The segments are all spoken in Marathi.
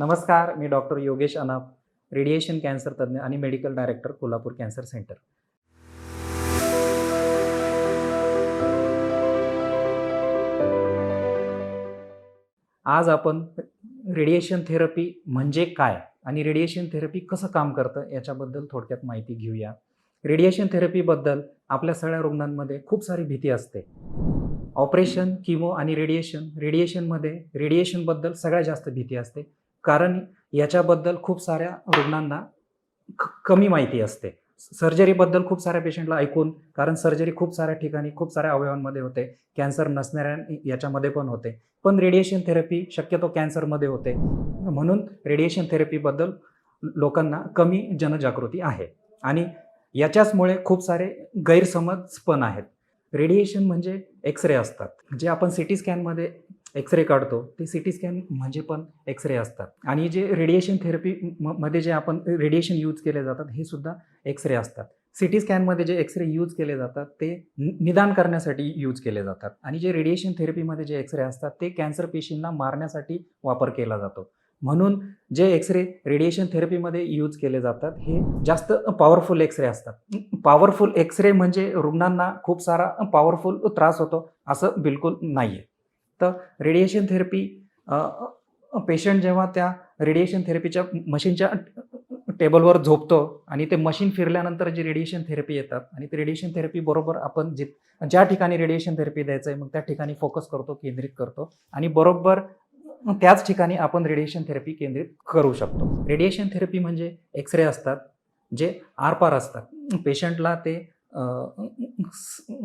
नमस्कार मी डॉक्टर योगेश अनाप रेडिएशन कॅन्सर तज्ज्ञ आणि medical director Kolhapur cancer centre. आज आपण रेडिएशन थेरपी म्हणजे काय आणि रेडिएशन थेरपी कसं काम करतं याच्याबद्दल थोडक्यात माहिती घेऊया. रेडिएशन थेरपीबद्दल आपल्या सगळ्या रुग्णांमध्ये खूप सारी भीती असते. ऑपरेशन किमो आणि रेडिएशन रेडिएशनमध्ये रेडिएशनबद्दल सगळ्यात जास्त भीती असते. कारण याच्याबद्दल खूप साऱ्या रुग्णांना क- कमी माहिती असते. सर्जरीबद्दल खूप साऱ्या पेशंटला ऐकून कारण सर्जरी खूप साऱ्या ठिकाणी खूप साऱ्या अवयवांमध्ये होते. कॅन्सर नसणाऱ्या याच्यामध्ये पण होते. पण रेडिएशन थेरपी शक्यतो कॅन्सरमध्ये होते. म्हणून रेडिएशन थेरपीबद्दल लोकांना कमी जनजागृती आहे. आणि याच्याचमुळे खूप सारे गैरसमज पण आहेत. रेडिएशन म्हणजे एक्सरे असतात. जे आपण सी टी स्कॅनमध्ये एक्सरे काढतो ते सी टी स्कॅन म्हणजे पण एक्सरे असतात. आणि जे रेडिएशन थेरपी म- मध्ये जे आपण रेडिएशन यूज केले जातात हे सुद्धा एक्सरे असतात. सी टी स्कॅनमध्ये जे एक्सरे यूज केले जातात ते निदान करण्यासाठी यूज केले जातात. आणि जे रेडिएशन थेरपीमध्ये जे एक्सरे असतात ते कॅन्सर पेशींना मारण्यासाठी वापर केला जातो. म्हणून जे एक्सरे रेडिएशन थेरपीमध्ये यूज केले जातात हे जास्त पॉवरफुल एक्सरे असतात. पॉवरफुल एक्सरे म्हणजे रुग्णांना खूप सारा पॉवरफुल त्रास होतो असं बिलकुल नाही आहे तर रेडिएशन थेरपी पेशंट जेव्हा त्या रेडिएशन थेरपीच्या मशीनच्या टेबलवर झोपतो आणि ते मशीन फिरल्यानंतर जी रेडिएशन थेरपी येतात आणि ते रेडिएशन थेरपी बरोबर आपण जे ज्या ठिकाणी रेडिएशन थेरपी द्यायचं आहे मग त्या ठिकाणी फोकस करतो केंद्रित करतो आणि बरोबर त्याच ठिकाणी आपण रेडिएशन थेरपी केंद्रित करू शकतो. रेडिएशन थेरपी म्हणजे एक्सरे असतात जे आरपार असतात. पेशंटला ते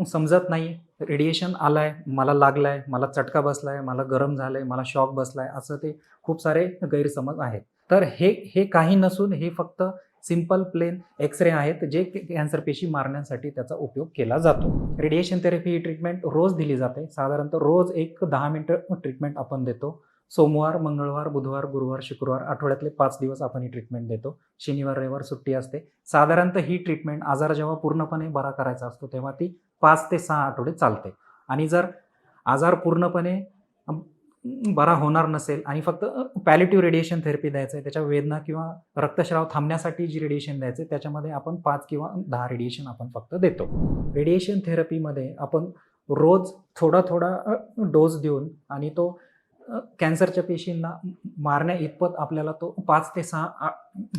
समजत नाही. रेडिएशन आलं आहे मला लागलाय मला चटका बसला आहे मला गरम झालं आहे मला शॉक बसला आहे असं ते खूप सारे गैरसमज आहेत. तर हे हे काही नसून हे फक्त सिंपल प्लेन एक्सरे आहेत जे कॅन्सर पेशी मारण्यासाठी त्याचा उपयोग केला जातो. रेडिएशन थेरपी ही ट्रीटमेंट रोज दिली जाते. साधारणतः रोज एक दहा मिनटं ट्रीटमेंट आपण देतो. सोमवार मंगळवार बुधवार गुरुवार शुक्रवार आठवड्यातले पाच दिवस आपण ही ट्रीटमेंट देतो. शनिवार रविवार सुट्टी असते. साधारणतः ही ट्रीटमेंट आजार जेव्हा पूर्णपणे बरा करायचा असतो तेव्हा ती पाच ते सहा आठवडे चालते. आणि जर आजार पूर्णपणे बरा होणार नसेल आणि फक्त पॅलेटिव्ह रेडिएशन थेरपी द्यायचं आहे त्याच्या वेदना किंवा रक्तस्राव थांबण्यासाठी जी रेडिएशन द्यायचं आहे त्याच्यामध्ये आपण पाच किंवा दहा रेडिएशन आपण फक्त देतो. रेडिएशन थेरपीमध्ये आपण रोज थोडा थोडा डोस देऊन आणि तो कॅन्सरच्या पेशींना मारण्या इतपत आपल्याला तो पाच ते सहा आ-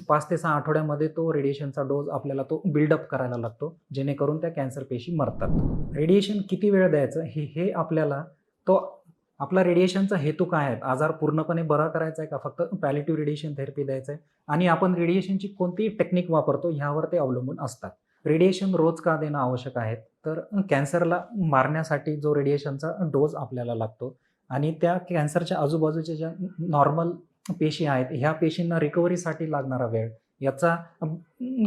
पाच ते सहा आठवड्यामध्ये तो रेडिएशनचा डोस आपल्याला तो बिल्डअप करायला लागतो जेणेकरून त्या कॅन्सर पेशी मरतात. रेडिएशन किती वेळ द्यायचं? हे हे आपल्याला तो आपला रेडिएशनचा हेतू काय आहे? आजार पूर्णपणे बरा करायचा आहे का? फक्त पॅलिटिव्ह रेडिएशन थेरपी द्यायचं आहे? आणि आपण रेडिएशनची कोणती टेक्निक वापरतो ह्यावर ते अवलंबून असतात. रेडिएशन रोज का देणं आवश्यक आहे? तर कॅन्सरला मारण्यासाठी जो रेडिएशनचा डोस आपल्याला लागतो आणि त्या कॅन्सरच्या आजूबाजूच्या ज्या नॉर्मल पेशी आहेत ह्या पेशींना रिकव्हरीसाठी लागणारा वेळ याचा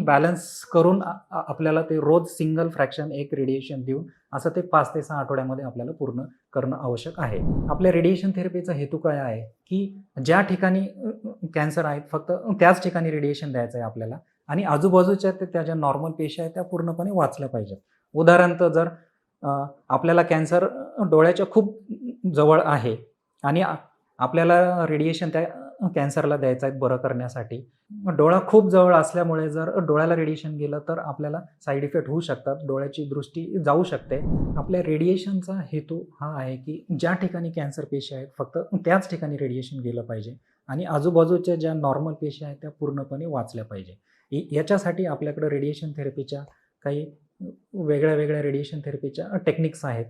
बॅलन्स करून आपल्याला ते रोज सिंगल फ्रॅक्शन एक रेडिएशन देऊन असं ते पाच ते सहा आठवड्यामध्ये आपल्याला पूर्ण करणं आवश्यक आहे. आपल्या रेडिएशन थेरपीचा हेतू काय आहे? की ज्या ठिकाणी कॅन्सर आहेत फक्त त्याच ठिकाणी रेडिएशन द्यायचं आहे आपल्याला आणि आजूबाजूच्या त्या ज्या नॉर्मल पेशी आहेत त्या पूर्णपणे वाचल्या पाहिजेत. उदाहरणार्थ जर आपल्याला कॅन्सर डोळ्याच्या खूप जवळ आहे. आणि आपल्याला रेडिएशन त्या कॅन्सरला द्यायचं आहे बरं करण्यासाठी. डोळा खूप जवळ असल्यामुळे जर डोळ्याला रेडिएशन गेलं तर आपल्याला साईड इफेक्ट होऊ शकतात. डोळ्याची दृष्टी जाऊ शकते. आपल्या रेडिएशनचा हेतू हा आहे की ज्या ठिकाणी कॅन्सर पेशी आहेत फक्त त्याच ठिकाणी रेडिएशन गेलं पाहिजे. आणि आजूबाजूच्या ज्या नॉर्मल पेशी आहेत त्या पूर्णपणे वाचल्या पाहिजे. याच्यासाठी आपल्याकडे रेडिएशन थेरपीच्या काही वेगळ्या वेगळ्या रेडिएशन थेरपीच्या टेक्निक्स आहेत.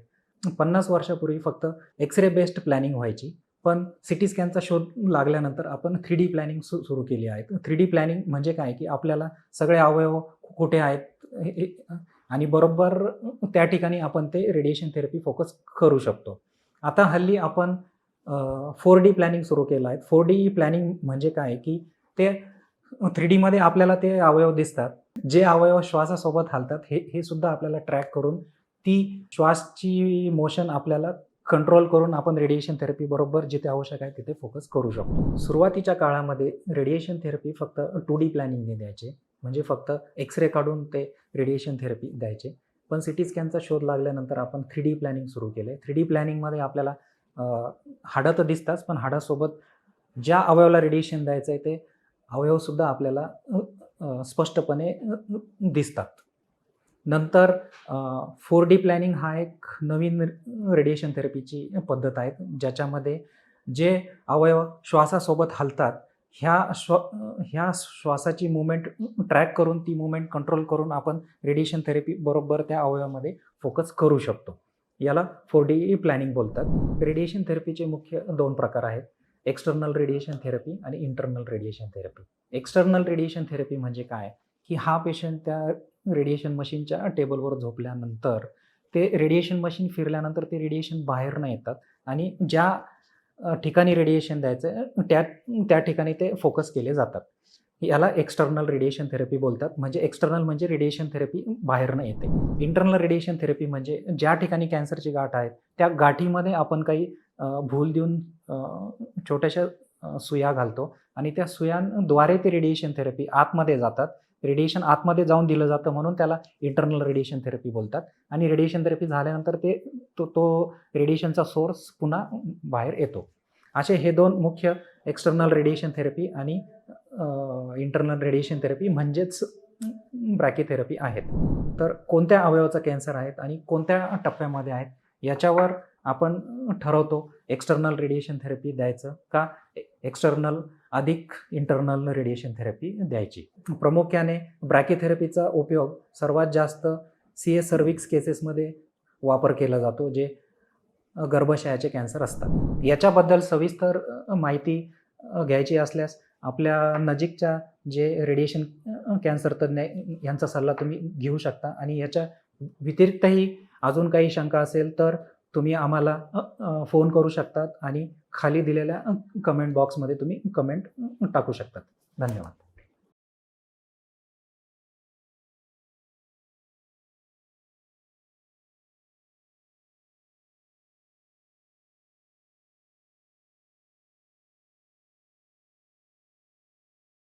पन्नास वर्षापूर्वी फक्त एक्सरे बेस्ड प्लॅनिंग व्हायची. पण सी टी स्कॅनचा शोध लागल्यानंतर आपण थ्री डी प्लॅनिंग सु सुरू केली आहे. थ्री डी प्लॅनिंग म्हणजे काय? की आपल्याला सगळे अवयव कुठे आहेत? आणि बरोबर त्या ठिकाणी आपण ते रेडिएशन थेरपी फोकस करू शकतो. आता हल्ली आपण फोर डी प्लॅनिंग सुरू केलं आहे. फोर डी प्लॅनिंग म्हणजे काय? की ते थ्री डीमध्ये आपल्याला ते अवयव दिसतात. जे अवयव श्वासासोबत हालतात हे हे सुद्धा आपल्याला ट्रॅक करून ती श्वासची मोशन आपल्याला कंट्रोल करून आपण रेडिएशन थेरपी बरोबर जिथे आवश्यक आहे तिथे फोकस करू शकतो. सुरुवातीच्या काळामध्ये रेडिएशन थेरपी फक्त टू डी प्लॅनिंगने द्यायचे. म्हणजे फक्त एक्सरे काढून ते रेडिएशन थेरपी द्यायचे. पण सिटी स्कॅनचा शोध लागल्यानंतर आपण थ्री डी प्लॅनिंग सुरू केले. थ्री डी प्लॅनिंगमध्ये आपल्याला हाडं तर दिसतात पण हाडासोबत ज्या अवयवाला रेडिएशन द्यायचं आहे ते अवयवसुद्धा आपल्याला स्पष्टपणे दिसतात. नंतर फोर डी प्लॅनिंग हा एक नवीन रेडिएशन थेरपीची पद्धत आहे ज्याच्यामध्ये जे अवयव श्वासासोबत हलतात ह्या श्व ह्या श्वासाची मुवमेंट ट्रॅक करून ती मुवमेंट कंट्रोल करून आपण रेडिएशन थेरपी बरोबर त्या अवयवामध्ये फोकस करू शकतो. याला फोर डी प्लॅनिंग बोलतात. रेडिएशन थेरपीचे मुख्य दोन प्रकार आहेत. एक्सटर्नल रेडिएशन थेरपी आणि internal radiation therapy. External radiation therapy म्हणजे काय? की हा पेशंट त्या रेडिएशन मशीनच्या टेबलवर झोपल्यानंतर ते रेडिएशन मशीन फिरल्यानंतर ते रेडिएशन बाहेर न येतात आणि ज्या ठिकाणी रेडिएशन द्यायचं आहे, त्या त्या ठिकाणी ते फोकस केले जातात. याला एक्सटर्नल रेडिएशन थेरपी बोलतात. म्हणजे एक्सटर्नल म्हणजे रेडिएशन थेरपी बाहेरनं येते. इंटरनल रेडिएशन थेरपी म्हणजे ज्या ठिकाणी कॅन्सरची गाठ आहेत त्या गाठीमध्ये आपण काही भूल देऊन छोट्याशा सुया घालतो. आणि त्या सुयांद्वारे ते रेडिएशन थेरपी आतमध्ये जातात. रेडिएशन आतमध्ये जाऊन दिलं जातं म्हणून त्याला इंटरनल रेडिएशन थेरपी बोलतात. आणि रेडिएशन थेरपी झाल्यानंतर ते तो तो रेडिएशनचा सोर्स पुन्हा बाहेर येतो. असे हे दोन मुख्य एक्सटर्नल रेडिएशन थेरपी आणि इंटरनल रेडिएशन थेरपी म्हणजेच ब्रॅकेथेरपी आहेत. तर कोणत्या अवयवाचा कॅन्सर आहेत आणि कोणत्या टप्प्यामध्ये आहेत? याच्यावर आपण ठरवतो एक्सटर्नल रेडिएशन थेरपी द्यायचं का एक्सटर्नल अधिक इंटरनल रेडिएशन थेरपी द्यायची. प्रामुख्याने ब्रॅकेथेरपीचा उपयोग सर्वात जास्त सी एस सर्विक्स केसेसमध्ये वापर केला जातो जे गर्भाशयाचे कॅन्सर असतात. याच्याबद्दल सविस्तर माहिती घ्यायची असल्यास आपल्या नजीकच्या जे रेडिएशन कॅन्सर तज्ज्ञ यांचा सल्ला तुम्ही घेऊ शकता आणि याच्या व्यतिरिक्तही अजून काही शंका असेल तर तुम्ही आम्हाला फोन करू शकतात आणि खाली दिलेल्या कमेंट बॉक्समध्ये तुम्ही कमेंट टाकू शकतात. धन्यवाद.